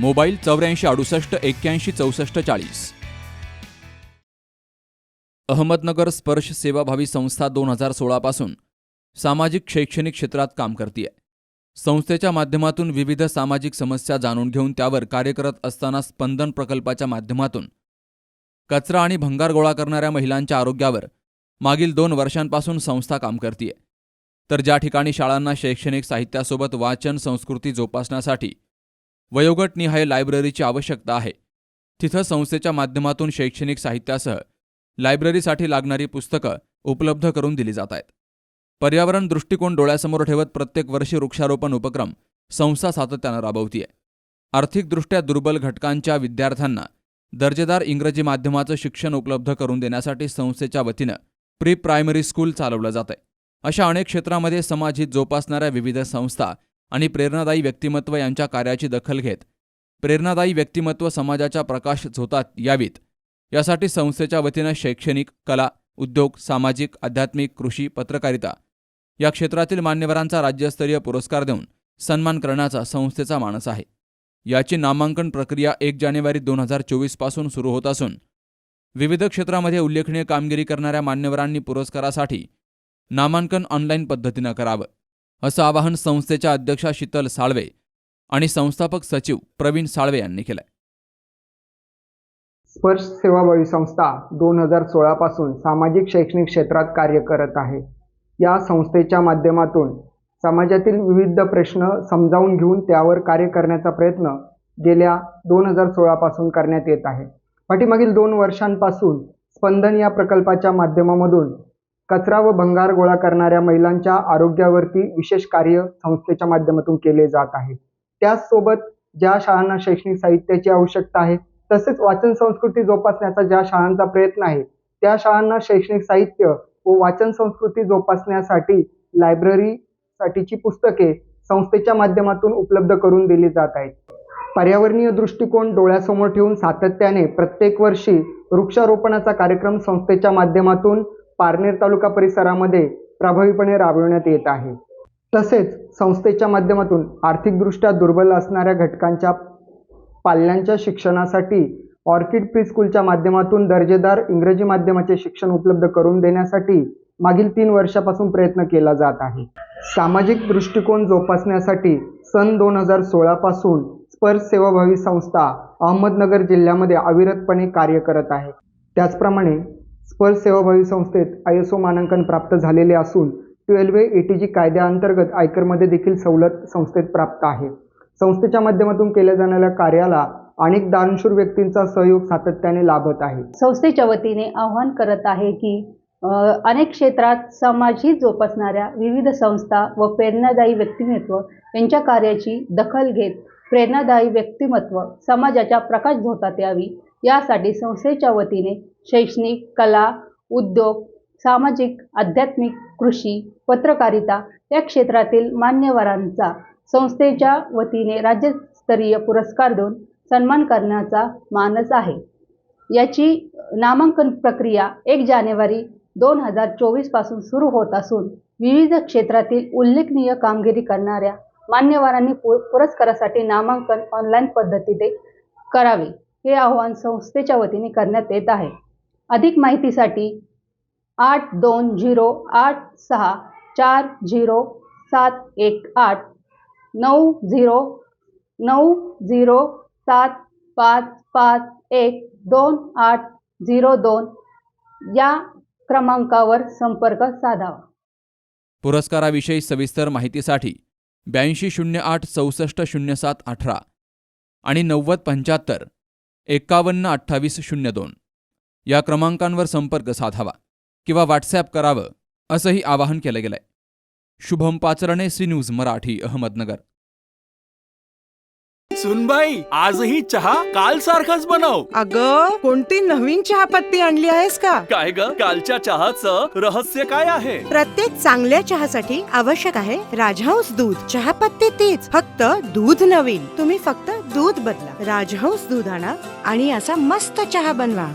Mobile चौऱ्याऐंशी अडुसष्ट एक्क्याऐंशी चौसष्ट चाळीस. अहमदनगर स्पर्श सेवाभावी संस्था दोन हजार सोळापासून सामाजिक शैक्षणिक क्षेत्रात काम करते संस्थेच्या माध्यमातून विविध सामाजिक समस्या जाणून घेऊन त्यावर कार्य करत असताना स्पंदन प्रकल्पाच्या माध्यमातून कचरा आणि भंगार गोळा करणाऱ्या महिलांच्या आरोग्यावर मागील दोन वर्षांपासून संस्था काम करते तर ज्या ठिकाणी शाळांना शैक्षणिक साहित्यासोबत वाचन संस्कृती जोपासण्यासाठी वयोगटनिहाय लायब्ररीची आवश्यकता आहे. तिथं संस्थेच्या माध्यमातून शैक्षणिक साहित्यासह लायब्ररीसाठी लागणारी पुस्तकं उपलब्ध करून दिली जात आहेत. पर्यावरण दृष्टिकोन डोळ्यासमोर ठेवत प्रत्येक वर्षी वृक्षारोपण उपक्रम संस्था सातत्यानं राबवतीय. आर्थिकदृष्ट्या दुर्बल घटकांच्या विद्यार्थ्यांना दर्जेदार इंग्रजी माध्यमाचं शिक्षण उपलब्ध करून देण्यासाठी संस्थेच्या वतीनं प्री प्रायमरी स्कूल चालवलं जातंय. अशा अनेक क्षेत्रामध्ये समाजहित जोपासणाऱ्या विविध संस्था आणि प्रेरणादायी व्यक्तिमत्व यांच्या कार्याची दखल घेत. प्रेरणादायी व्यक्तिमत्व समाजाच्या प्रकाश झोतात यावीत. यासाठी संस्थेच्या वतीनं शैक्षणिक कला उद्योग सामाजिक आध्यात्मिक कृषी पत्रकारिता या क्षेत्रातील मान्यवरांचा राज्यस्तरीय पुरस्कार देऊन सन्मान करण्याचा संस्थेचा मानस आहे. याची नामांकन प्रक्रिया एक जानेवारी दोन हजार चोवीसपासून सुरू होत असून विविध क्षेत्रामध्ये उल्लेखनीय कामगिरी करणाऱ्या मान्यवरांनी पुरस्कारासाठी नामांकन ऑनलाईन पद्धतीनं करावं. असं आवाहन संस्थेच्या अध्यक्षा शीतल साळवे आणि संस्थापक सचिव प्रवीण साळवे यांनी केलंय. स्पर्श सेवाभावी संस्था दोन हजार सोळापासून सामाजिक शैक्षणिक क्षेत्रात कार्य करत आहे. या संस्थेच्या माध्यमातून समाजातील विविध प्रश्न समजावून घेऊन त्यावर कार्य करण्याचा प्रयत्न गेल्या दोन हजार सोळापासून करण्यात येत आहे. पाठीमागील दोन वर्षांपासून स्पंदन या प्रकल्पाच्या माध्यमामधून कचरा व भंगार गोळा करणाऱ्या महिलांच्या आरोग्यावरती विशेष कार्य संस्थेच्या माध्यमातून केले जात आहे. त्याचसोबत ज्या शाळांना शैक्षणिक साहित्याची आवश्यकता आहे तसेच वाचन संस्कृती जोपासण्याचा ज्या शाळांचा प्रयत्न आहे त्या शाळांना शैक्षणिक साहित्य व वाचन संस्कृती जोपासण्यासाठी लायब्ररीसाठीची पुस्तके संस्थेच्या माध्यमातून उपलब्ध करून दिली जात आहेत. पर्यावरणीय दृष्टिकोन डोळ्यासमोर ठेवून सातत्याने प्रत्येक वर्षी वृक्षारोपणाचा कार्यक्रम संस्थेच्या माध्यमातून पारनेर तालुका परिसरामध्ये प्रभावीपणे राबविण्यात येत आहे. तसेच संस्थेच्या माध्यमातून आर्थिकदृष्ट्या दुर्बल असणाऱ्या घटकांच्या पाल्यांच्या शिक्षणासाठी ऑर्किड प्री स्कूलच्या माध्यमातून दर्जेदार इंग्रजी माध्यमाचे शिक्षण उपलब्ध करून देण्यासाठी मागील तीन वर्षापासून प्रयत्न केला जात आहे. सामाजिक दृष्टिकोन जोपासण्यासाठी सन दोन हजार सोळापासून स्पर्श सेवाभावी संस्था अहमदनगर जिल्ह्यामध्ये अविरतपणे कार्य करत आहे. त्याचप्रमाणे स्पर्श सेवाभावी संस्थेत आय एस ओ मानांकन प्राप्त झालेले असून ट्वेल्व ए टी जी कायद्याअंतर्गत आयकरमध्ये देखील सवलत संस्थेत प्राप्त आहे. संस्थेच्या माध्यमातून केल्या जाणाऱ्या कार्याला अनेक दानशूर व्यक्तींचा सहयोग सातत्याने लाभत आहे. संस्थेच्या वतीने आव्हान करत आहे की अनेक क्षेत्रात समाजही जोपासणाऱ्या विविध संस्था व प्रेरणादायी व्यक्तिमत्व यांच्या कार्याची दखल घेत प्रेरणादायी व्यक्तिमत्व समाजाच्या प्रकाश झोतात यावी. यासाठी संस्थेच्या वतीने शैक्षणिक कला उद्योग सामाजिक आध्यात्मिक कृषी पत्रकारिता या क्षेत्रातील मान्यवरांचा संस्थेच्या वतीने राज्यस्तरीय पुरस्कार देऊन सन्मान करण्याचा मानस आहे. याची नामांकन प्रक्रिया एक जानेवारी दोन हजार चोवीसपासून सुरू होत असून विविध क्षेत्रातील उल्लेखनीय कामगिरी करणाऱ्या मान्यवरांनी पु पुरस्कारासाठी नामांकन ऑनलाईन पद्धतीने करावे हे आव्हान संस्थेच्या वतीने करण्यात येत आहे. अधिक माहितीसाठी आठ दोन झिरो आठ सहा चार झिरो सात एक आठ नऊ झिरो नऊ झिरो सात पाच पाच एक दोन आठ झिरो दोन या क्रमांकावर संपर्क साधावा. पुरस्काराविषयी सविस्तर माहितीसाठी ब्याऐंशी शून्य आठ चौसष्ट शून्य सात अठरा आणि नव्वद पंच्याहत्तर एकावन्न अठ्ठावीस शून्य दोन. या क्रमांकांवर संपर्क साधावा किंवा व्हॉट्सॲप करावं असंही आवाहन केलं गेलंय. Shubham Pacharne C news Marathi Ahmednagar. सुनबाई आजही चहा काल सारखाच बनव. अग कोणती नवीन चहापत्ती आणली आहेस का? काय ग? कालच्या चहाचं रहस्य काय आहे? प्रत्येक चांगल्या चहासाठी आवश्यक आहे राजहंस दूध. चहापत्ती तीच फक्त दूध नवीन. तुम्ही फक्त दूध बदला. राजहंस दूध आणा आणि असा मस्त चहा बनवा.